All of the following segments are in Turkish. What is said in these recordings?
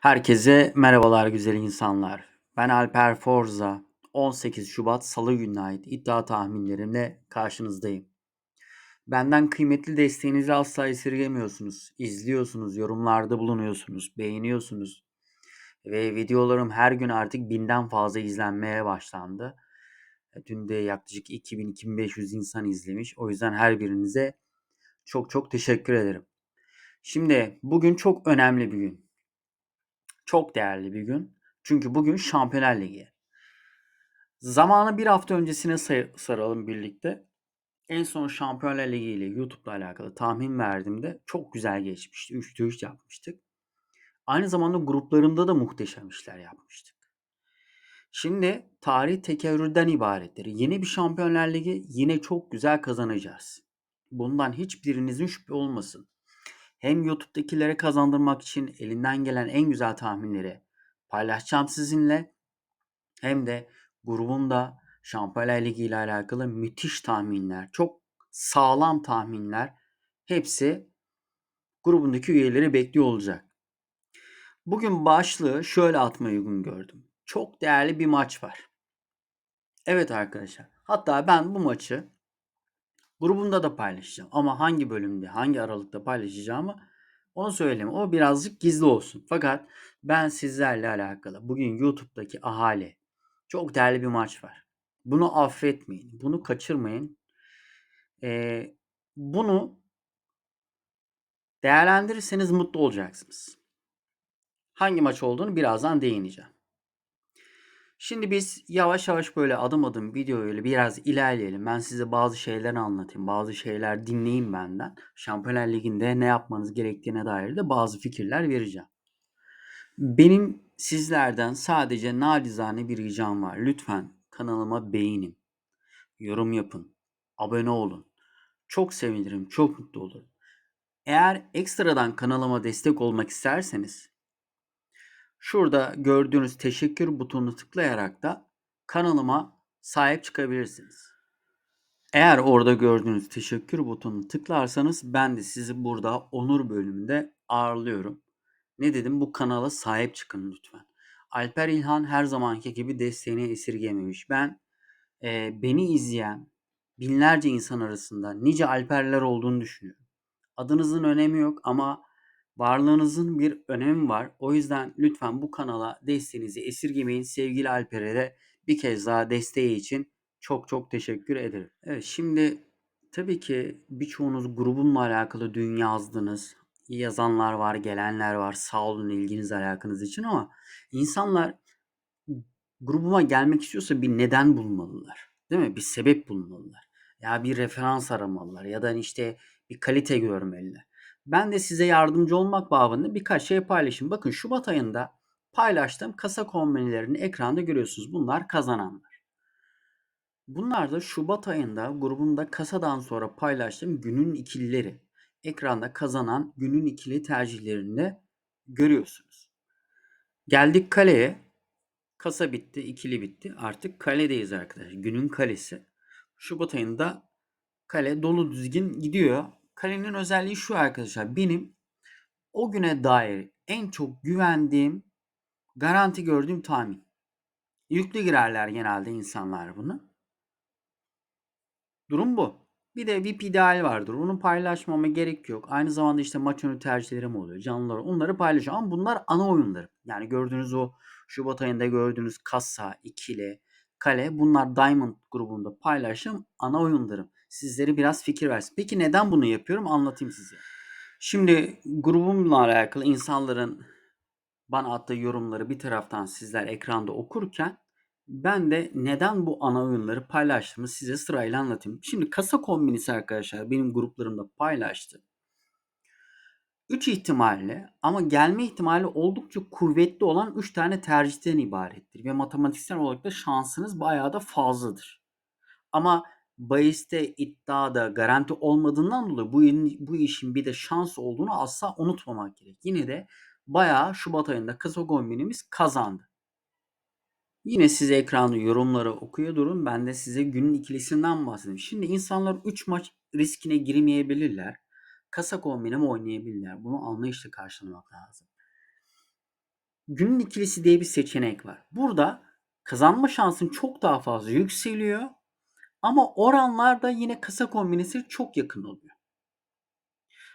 Herkese merhabalar güzel insanlar. Ben Alper Forza. 18 Şubat Salı gününe ait iddia tahminlerimle karşınızdayım. Benden kıymetli desteğinizi asla esirgemiyorsunuz. İzliyorsunuz, yorumlarda bulunuyorsunuz, beğeniyorsunuz. Ve videolarım her gün artık binden fazla izlenmeye başlandı. Dün de yaklaşık 2000-2500 insan izlemiş. O yüzden her birinize çok çok teşekkür ederim. Şimdi bugün çok önemli bir gün. Çok değerli bir gün. Çünkü bugün Şampiyonlar Ligi. Zamanı bir hafta öncesine saralım birlikte. En son Şampiyonlar Ligi ile YouTube'la alakalı tahmin verdiğimde çok güzel geçmişti. 3'te 3 yapmıştık. Aynı zamanda gruplarında da muhteşem işler yapmıştık. Şimdi tarih tekerrürden ibarettir. Yeni bir Şampiyonlar Ligi yine çok güzel kazanacağız. Bundan hiçbirinizin şüphe olmasın. Hem YouTube'dakilere kazandırmak için elinden gelen en güzel tahminleri paylaşacağım sizinle. Hem de grubumda Şampiyonlar Ligi ile alakalı müthiş tahminler, çok sağlam tahminler hepsi grubundaki üyeleri bekliyor olacak. Bugün başlığı şöyle atmayı uygun gördüm. Çok değerli bir maç var. Evet arkadaşlar. Hatta ben bu maçı grubumda da paylaşacağım. Ama hangi bölümde, hangi aralıkta paylaşacağımı onu söyleyeyim. O birazcık gizli olsun. Fakat ben sizlerle alakalı bugün YouTube'daki ahali çok değerli bir maç var. Bunu affetmeyin. Bunu kaçırmayın. Ee, bunu değerlendirirseniz mutlu olacaksınız. Hangi maç olduğunu birazdan değineceğim. Şimdi biz yavaş yavaş böyle adım adım videoyla biraz ilerleyelim. Ben size bazı şeyler anlatayım. Bazı şeyler dinleyin benden. Şampiyonlar Ligi'nde ne yapmanız gerektiğine dair de bazı fikirler vereceğim. Benim sizlerden sadece nacizane bir ricam var. Lütfen kanalıma beğenin. Yorum yapın. Abone olun. Çok sevinirim. Çok mutlu olurum. Eğer ekstradan kanalıma destek olmak isterseniz şurada gördüğünüz teşekkür butonunu tıklayarak da kanalıma sahip çıkabilirsiniz. Eğer orada gördüğünüz teşekkür butonunu tıklarsanız ben de sizi burada onur bölümünde ağırlıyorum. Ne dedim? Bu kanala sahip çıkın lütfen. Alper İlhan her zamanki gibi desteğini esirgememiş. Ben e, beni izleyen binlerce insan arasında nice Alperler olduğunu düşünüyorum. Adınızın önemi yok ama varlığınızın bir önemi var. O yüzden lütfen bu kanala desteğinizi esirgemeyin. Sevgili Alper'e de bir kez daha desteği için çok çok teşekkür ederim. Evet şimdi tabii ki birçoğunuz grubumla alakalı dün yazdınız. Yazanlar var, gelenler var. Sağ olun ilginiz alakanız için ama insanlar grubuma gelmek istiyorsa bir neden bulmalılar. Değil mi? Bir sebep bulmalılar. Ya bir referans aramalılar ya da işte bir kalite görmeliler. Ben de size yardımcı olmak babında birkaç şey paylaşayım. Bakın Şubat ayında paylaştığım kasa kombinelerini ekranda görüyorsunuz. Bunlar kazananlar. Bunlar da Şubat ayında grubumda kasadan sonra paylaştığım günün ikilileri. Ekranda kazanan günün ikili tercihlerini görüyorsunuz. Geldik kaleye. Kasa bitti, ikili bitti. Artık kaledeyiz arkadaşlar. Günün kalesi. Şubat ayında kale dolu düzgün gidiyor. Kalenin özelliği şu arkadaşlar. Benim o güne dair en çok güvendiğim, garanti gördüğüm tahmin. Yüklü girerler genelde insanlar bunu. Durum bu. Bir de VIP ideal vardır. Onu paylaşmama gerek yok. Aynı zamanda işte maç önü tercihlerim oluyor. Canlılar onları paylaşıyorum. Ama bunlar ana oyunlarım. Yani gördüğünüz o Şubat ayında gördüğünüz kasa, ikili, kale bunlar Diamond grubunda paylaştığım ana oyunlarım. Sizlere biraz fikir versin. Peki neden bunu yapıyorum anlatayım size. Şimdi grubumla alakalı insanların bana attığı yorumları bir taraftan sizler ekranda okurken ben de neden bu ana oyunları paylaştığımı size sırayla anlatayım. Şimdi kasa kombinisi arkadaşlar benim gruplarımda paylaştı. 3 ihtimalle ama gelme ihtimali oldukça kuvvetli olan 3 tane tercihten ibarettir. Ve matematiksel olarak da şansınız bayağı da fazladır. Ama bahiste iddiada garanti olmadığından dolayı bu, bu işin bir de şans olduğunu asla unutmamak gerek. Yine de bayağı Şubat ayında kasa kombinimiz kazandı. Yine size ekranda yorumları okuyor durun. Ben de size günün ikilisinden bahsedeyim. Şimdi insanlar 3 maç riskine girmeyebilirler. Kasa kombine mi oynayabilirler? Bunu anlayışla karşılamak lazım. günün ikilisi diye bir seçenek var. Burada kazanma şansın çok daha fazla yükseliyor. Ama oranlarda yine kasa kombinesi çok yakın oluyor.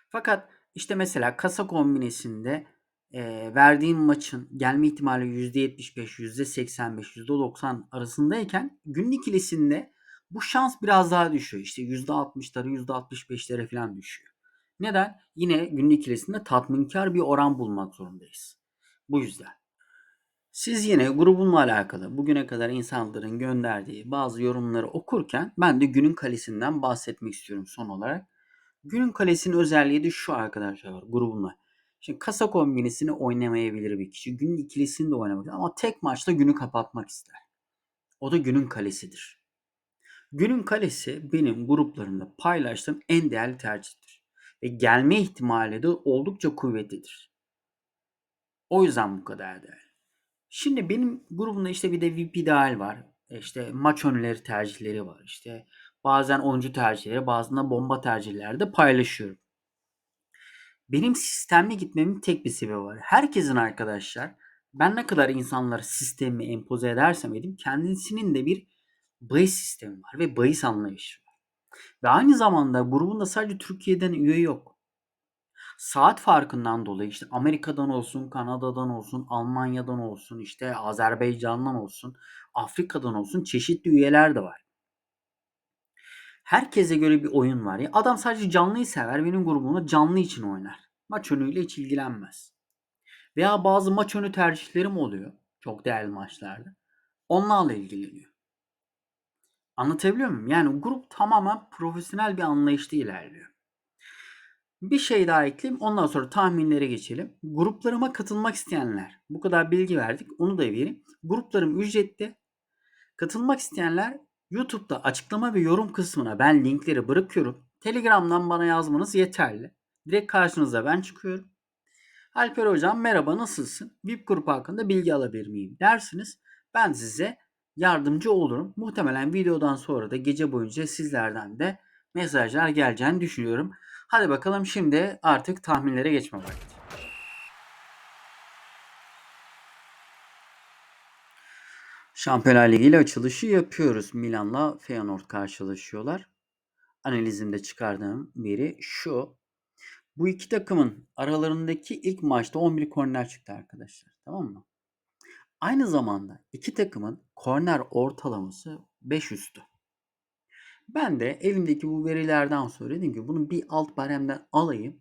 Fakat işte mesela kasa kombinesinde e, verdiğin maçın gelme ihtimali %75, %85, %90 arasındayken günün ikilisinde bu şans biraz daha düşüyor. İşte %60'lara, %65'lere falan düşüyor. Neden? Yine günün ikilisinde tatminkar bir oran bulmak zorundayız. Bu yüzden. Siz yine grubunla alakalı bugüne kadar insanların gönderdiği bazı yorumları okurken ben de günün kalesinden bahsetmek istiyorum son olarak. Günün kalesinin özelliği de şu arkadaşlar grubunla. Şimdi kasa kombinesini oynamayabilir bir kişi. Günün ikilisini de oynamak ama tek maçta günü kapatmak ister. O da günün kalesidir. Günün kalesi benim gruplarımda paylaştığım en değerli tercihtir. Ve gelme ihtimali de oldukça kuvvetlidir. O yüzden bu kadar değerli. Şimdi benim grubumda işte bir de VIP ideal var. İşte maç önleri tercihleri var. İşte bazen oyuncu tercihleri, bazen de bomba tercihleri de paylaşıyorum. Benim sistemli gitmemin tek bir sebebi var. Herkesin arkadaşlar ben ne kadar insanlara sistemi empoze edersem edeyim kendisinin de bir bahis sistemi var ve bahis anlayışı var. Ve aynı zamanda grubunda sadece Türkiye'den üye yok. Saat farkından dolayı işte Amerika'dan olsun, Kanada'dan olsun, Almanya'dan olsun, işte Azerbaycan'dan olsun, Afrika'dan olsun çeşitli üyeler de var. Herkese göre bir oyun var. Ya adam sadece canlıyı sever. Benim grubumda canlı için oynar. Maç önüyle hiç ilgilenmez. Veya bazı maç önü tercihlerim oluyor. Çok değerli maçlarda. Onlarla ilgileniyor. Anlatabiliyor muyum? Yani grup tamamen profesyonel bir anlayışta ilerliyor. Bir şey daha ekleyeyim. Ondan sonra tahminlere geçelim. Gruplarıma katılmak isteyenler. Bu kadar bilgi verdik. Onu da vereyim. Gruplarım ücretli. Katılmak isteyenler YouTube'da açıklama ve yorum kısmına ben linkleri bırakıyorum. Telegram'dan bana yazmanız yeterli. Direkt karşınıza ben çıkıyorum. Alper hocam merhaba nasılsın? VIP grup hakkında bilgi alabilir miyim dersiniz. Ben size yardımcı olurum. Muhtemelen videodan sonra da gece boyunca sizlerden de mesajlar geleceğini düşünüyorum. Hadi bakalım şimdi artık tahminlere geçme vakti. Şampiyonlar Ligi ile açılışı yapıyoruz. Milan'la Feyenoord karşılaşıyorlar. Analizimde çıkardığım biri şu. Bu iki takımın aralarındaki ilk maçta 11 korner çıktı arkadaşlar. Tamam mı? Aynı zamanda iki takımın korner ortalaması 5 üstü. Ben de elimdeki bu verilerden sonra dedim ki bunu bir alt baremden alayım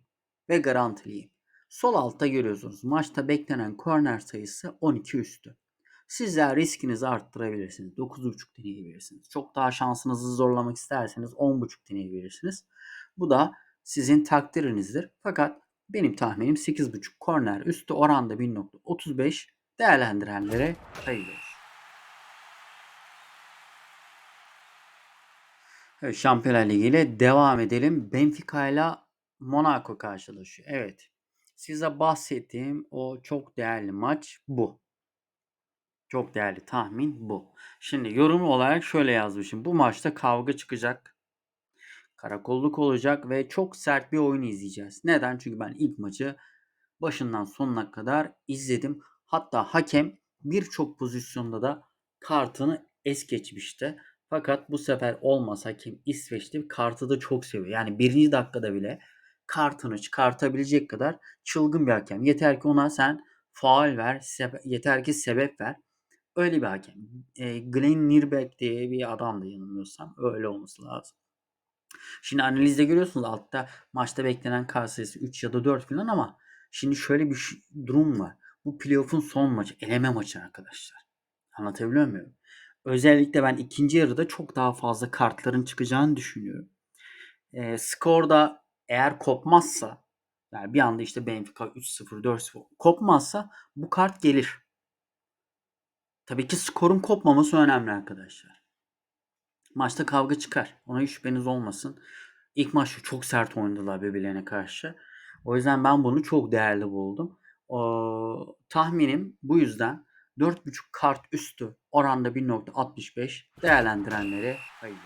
ve garantileyeyim. Sol altta görüyorsunuz maçta beklenen korner sayısı 12 üstü. Sizler riskinizi arttırabilirsiniz. 9.5 deneyebilirsiniz. Çok daha şansınızı zorlamak isterseniz 10.5 deneyebilirsiniz. Bu da sizin takdirinizdir. Fakat benim tahminim 8.5 korner üstü oranda 1.35 değerlendirenlere hayırlı olsun. Evet, Şampiyonlar Ligi ile devam edelim. Benfica ile Monaco karşılaşıyor. Evet. Size bahsettiğim o çok değerli maç bu. Çok değerli tahmin bu. Şimdi yorum olarak şöyle yazmışım. Bu maçta kavga çıkacak. Karakolluk olacak ve çok sert bir oyun izleyeceğiz. Neden? Çünkü ben ilk maçı başından sonuna kadar izledim. Hatta hakem birçok pozisyonda da kartını es geçmişti. Fakat bu sefer olmaz hakem İsveçli kartı da çok seviyor. Yani birinci dakikada bile kartını çıkartabilecek kadar çılgın bir hakem. Yeter ki ona sen faal ver, sebe- yeter ki sebep ver. Öyle bir hakem. E, Glenn Nirbeck diye bir adam da yanılmıyorsam öyle olması lazım. Şimdi analizde görüyorsunuz altta maçta beklenen kar sayısı 3 ya da 4 falan ama şimdi şöyle bir durum var. Bu playoff'un son maçı, eleme maçı arkadaşlar. Anlatabiliyor muyum? Özellikle ben ikinci yarıda çok daha fazla kartların çıkacağını düşünüyorum. E, skorda eğer kopmazsa yani bir anda işte Benfica 3-0, 4-0 kopmazsa bu kart gelir. Tabii ki skorun kopmaması önemli arkadaşlar. Maçta kavga çıkar. Ona hiç şüpheniz olmasın. İlk maçta çok sert oynadılar birbirlerine karşı. O yüzden ben bunu çok değerli buldum. O, tahminim bu yüzden 4.5 kart üstü oranda 1.65 değerlendirenlere hayırlı.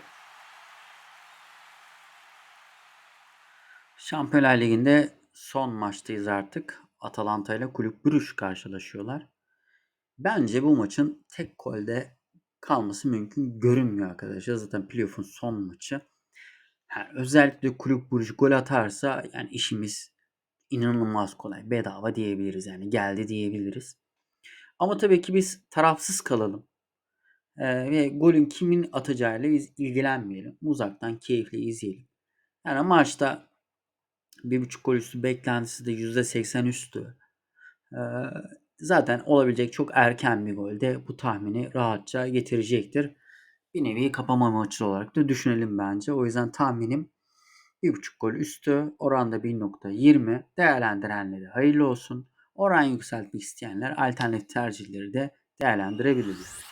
Şampiyonlar Ligi'nde son maçtayız artık. Atalanta ile Kulüp Brugge karşılaşıyorlar. Bence bu maçın tek golde kalması mümkün görünmüyor arkadaşlar. Zaten playoff'un son maçı. Ha, özellikle kulüp vurucu gol atarsa yani işimiz inanılmaz kolay. Bedava diyebiliriz yani. Geldi diyebiliriz. Ama tabii ki biz tarafsız kalalım. Ee, ve golün kimin atacağıyla biz ilgilenmeyelim. Uzaktan keyifle izleyelim. Yani maçta bir buçuk gol üstü beklentisi de %80 üstü. Ee, zaten olabilecek çok erken bir gol de bu tahmini rahatça getirecektir. Bir nevi kapama maçı olarak da düşünelim bence. O yüzden tahminim 1.5 gol üstü oranda 1.20 değerlendirenlere hayırlı olsun. Oran yükseltmek isteyenler alternatif tercihleri de değerlendirebiliriz.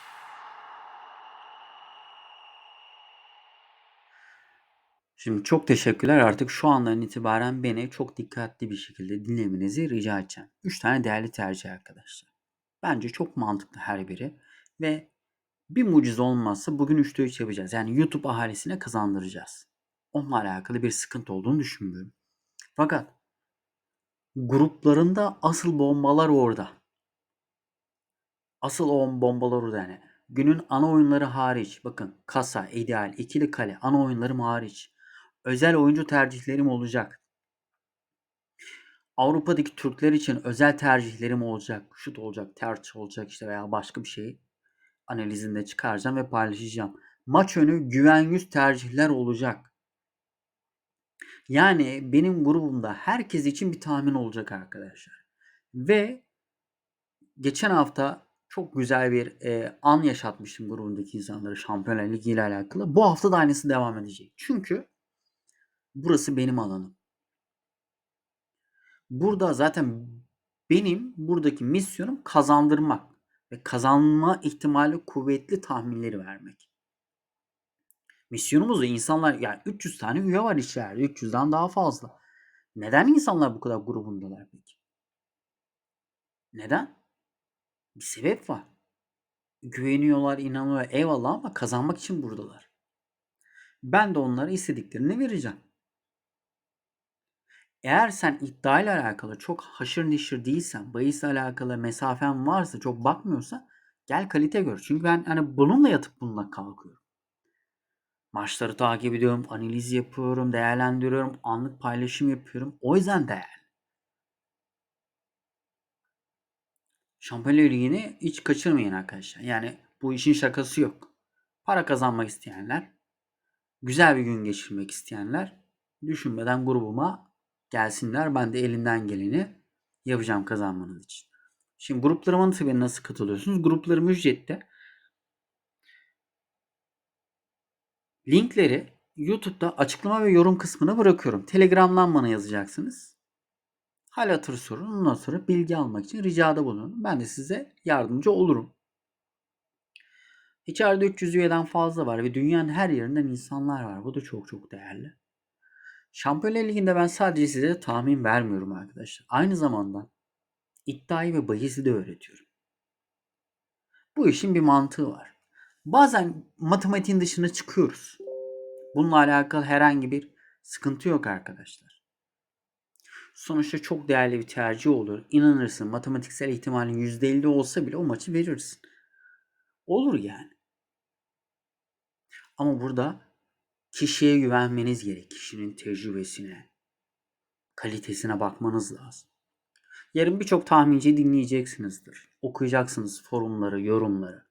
Şimdi çok teşekkürler. Artık şu andan itibaren beni çok dikkatli bir şekilde dinlemenizi rica edeceğim. 3 tane değerli tercih arkadaşlar. Bence çok mantıklı her biri. Ve bir mucize olmazsa bugün 3'te 3 yapacağız. Yani YouTube ahalisine kazandıracağız. Onunla alakalı bir sıkıntı olduğunu düşünmüyorum. Fakat gruplarında asıl bombalar orada. Asıl o bombalar orada yani. Günün ana oyunları hariç. Bakın kasa, ideal, ikili kale, ana oyunlarım hariç. Özel oyuncu tercihlerim olacak. Avrupa'daki Türkler için özel tercihlerim olacak. Şut olacak, tercih olacak işte veya başka bir şey analizinde çıkaracağım ve paylaşacağım. Maç önü güven yüz tercihler olacak. Yani benim grubumda herkes için bir tahmin olacak arkadaşlar. Ve geçen hafta çok güzel bir e, an yaşatmıştım grubundaki insanlara Şampiyonlar Ligi ile alakalı. Bu hafta da aynısı devam edecek. Çünkü burası benim alanım. Burada zaten benim buradaki misyonum kazandırmak ve kazanma ihtimali kuvvetli tahminleri vermek. Misyonumuz da insanlar yani 300 tane üye var içeride. 300'den daha fazla. Neden insanlar bu kadar grubundalar peki? Neden? Bir sebep var. Güveniyorlar, inanıyorlar. Eyvallah ama kazanmak için buradalar. Ben de onlara istediklerini vereceğim. Eğer sen iddiayla alakalı çok haşır neşir değilsen, bahisle alakalı mesafen varsa, çok bakmıyorsa gel kalite gör. Çünkü ben hani bununla yatıp bununla kalkıyorum. Maçları takip ediyorum, analiz yapıyorum, değerlendiriyorum, anlık paylaşım yapıyorum. O yüzden değerli. Şampiyonlar Ligi'ni hiç kaçırmayın arkadaşlar. Yani bu işin şakası yok. Para kazanmak isteyenler, güzel bir gün geçirmek isteyenler düşünmeden grubuma gelsinler. Ben de elinden geleni yapacağım kazanmanız için. Şimdi gruplarıma tabii nasıl katılıyorsunuz? Gruplarım ücretli. Linkleri YouTube'da açıklama ve yorum kısmına bırakıyorum. Telegram'dan bana yazacaksınız. Hal hatır sorun. Ondan sonra bilgi almak için ricada bulunun. Ben de size yardımcı olurum. İçeride 300 üyeden fazla var ve dünyanın her yerinden insanlar var. Bu da çok çok değerli. Şampiyonlar Ligi'nde ben sadece size tahmin vermiyorum arkadaşlar. Aynı zamanda iddiayı ve bahisi de öğretiyorum. Bu işin bir mantığı var. Bazen matematiğin dışına çıkıyoruz. Bununla alakalı herhangi bir sıkıntı yok arkadaşlar. Sonuçta çok değerli bir tercih olur. İnanırsın matematiksel ihtimalin %50 olsa bile o maçı verirsin. Olur yani. Ama burada kişiye güvenmeniz gerek. Kişinin tecrübesine, kalitesine bakmanız lazım. Yarın birçok tahminciyi dinleyeceksinizdir. Okuyacaksınız forumları, yorumları.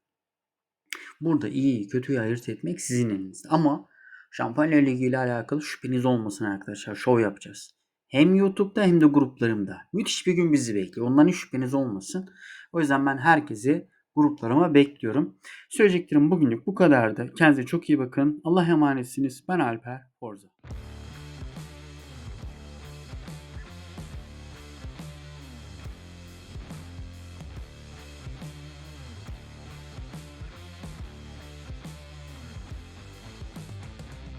Burada iyi, kötüyü ayırt etmek sizin elinizde. Ama Şampanya Ligi ile alakalı şüpheniz olmasın arkadaşlar. Şov yapacağız. Hem YouTube'da hem de gruplarımda. Müthiş bir gün bizi bekliyor. Ondan hiç şüpheniz olmasın. O yüzden ben herkesi gruplarıma bekliyorum. Söyleyeceklerim bugünlük bu kadardı. Kendinize çok iyi bakın. Allah emanetsiniz. Ben Alper Forza.